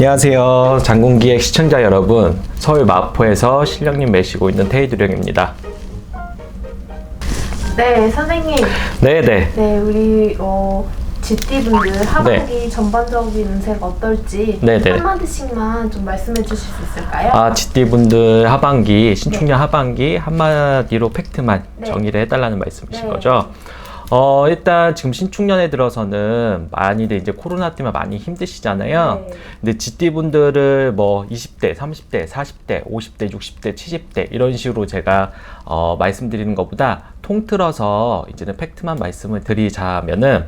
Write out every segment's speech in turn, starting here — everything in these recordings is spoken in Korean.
안녕하세요. 장군기획 시청자 여러분. 서울 마포에서 실령님 매시고 있는 테이두령입니다. 네, 선생님. 네네. 네, 우리 어, GT분들 하반기 전반적인 운세가 어떨지 네, 네. 한마디씩만 좀 말씀해 주실 수 있을까요? 아, GT분들 하반기, 신축년 하반기 한마디로 팩트만 네. 정리를 해달라는 말씀이신 네. 거죠? 어, 일단 지금 신축년에 들어서는 많이들 이제 코로나 때문에 많이 힘드시잖아요. 네. 근데 GT분들을 뭐 20대, 30대, 40대, 50대, 60대, 70대 이런 식으로 제가 어, 말씀드리는 것보다 통틀어서 이제는 팩트만 말씀을 드리자면은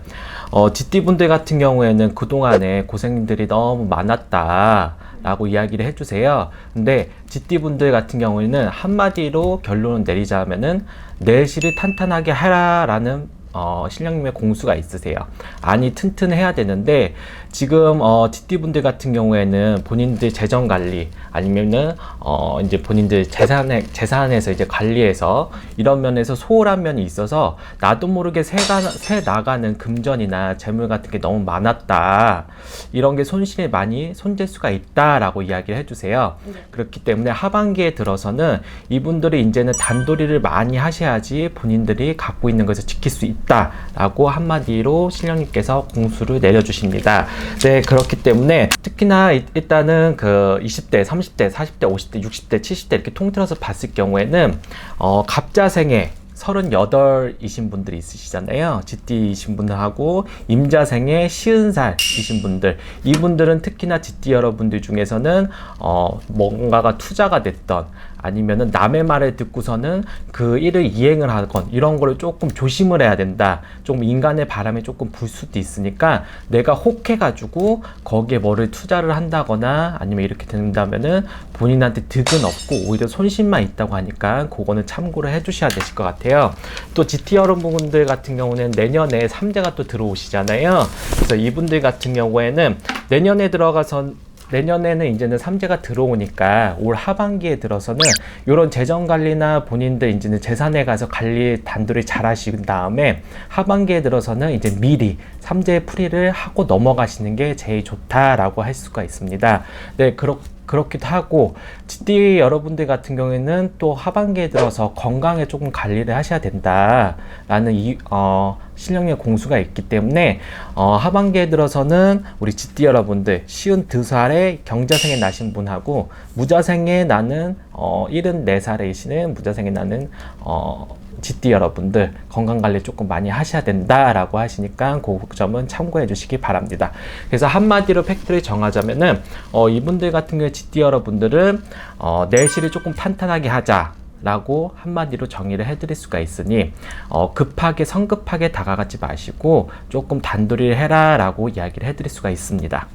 어, GT분들 같은 경우에는 그동안에 고생들이 너무 많았다. 라고 이야기를 해주세요. 근데 GT분들 같은 경우에는 한마디로 결론을 내리자면은 내실을 탄탄하게 하라 라는 어, 신령님의 공수가 있으세요. 안이 튼튼해야 되는데 지금 어, GT분들 같은 경우에는 본인들 재정 관리 아니면은 어, 이제 본인들 재산에 재산에서 이제 관리해서 이런 면에서 소홀한 면이 있어서 나도 모르게 새가 새 나가는 금전이나 재물 같은 게 너무 많았다. 이런 게 손실이 많이 손댈 수가 있다라고 이야기를 해주세요. 그렇기 때문에 하반기에 들어서는 이분들이 이제는 단도리를 많이 하셔야지 본인들이 갖고 있는 것을 지킬 수 있 다라고 한마디로 신령님께서 공수를 내려주십니다. 네, 그렇기 때문에 특히나 이- 일단은 그 20대, 30대, 40대, 50대, 60대, 70대 이렇게 통틀어서 봤을 경우에는 어, 갑자생에 38이신 분들이 있으시잖아요. GT이신 분들하고 임자생에 50살이신 분들. 이분들은 특히나 GT 여러분들 중에서는 어, 뭔가가 투자가 됐던 아니면은 남의 말을 듣고서는 그 일을 이행을 하건 이런 거를 조금 조심을 해야 된다. 좀 인간의 바람이 조금 불 수도 있으니까 내가 혹해가지고 거기에 뭐를 투자를 한다거나 아니면 이렇게 된다면은 본인한테 득은 없고 오히려 손실만 있다고 하니까 그거는 참고를 해주셔야 되실 것 같아요. 또 GT 여러분들 같은 경우는 내년에 삼재가 또 들어오시잖아요. 그래서 이분들 같은 경우에는 내년에 들어가선 내년에는 이제는 삼재가 들어오니까 올 하반기에 들어서는 이런 재정 관리나 본인들 이제는 재산에 가서 관리 단도리 잘 하신 다음에 하반기에 들어서는 이제 미리 삼재 풀이를 하고 넘어가시는 게 제일 좋다라고 할 수가 있습니다. 네, 그렇 그렇기도 하고 GT 여러분들 같은 경우에는 또 하반기에 들어서 건강에 조금 관리를 하셔야 된다라는 이 어, 신령의 공수가 있기 때문에 어, 하반기에 들어서는 우리 GT 여러분들 쉬운 두 살에 경자생에 나신 분하고 무자생에 나는 어, 74살이시는 무자생에 나는 어, GT 여러분들 건강 관리 조금 많이 하셔야 된다라고 하시니까 그 점은 참고해 주시기 바랍니다. 그래서 한마디로 팩트를 정하자면은 어, 이분들 같은 경우에 GT 여러분들은 어, 내실을 조금 탄탄하게 하자. 라고 한마디로 정의를 해드릴 수가 있으니 어, 급하게 성급하게 다가가지 마시고 조금 단도리를 해라 라고 이야기를 해드릴 수가 있습니다.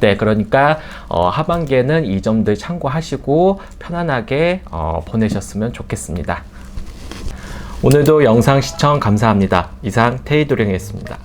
네, 그러니까 어, 하반기에는 이 점들 참고하시고 편안하게 어, 보내셨으면 좋겠습니다. 오늘도 영상 시청 감사합니다. 이상 테이도령이었습니다.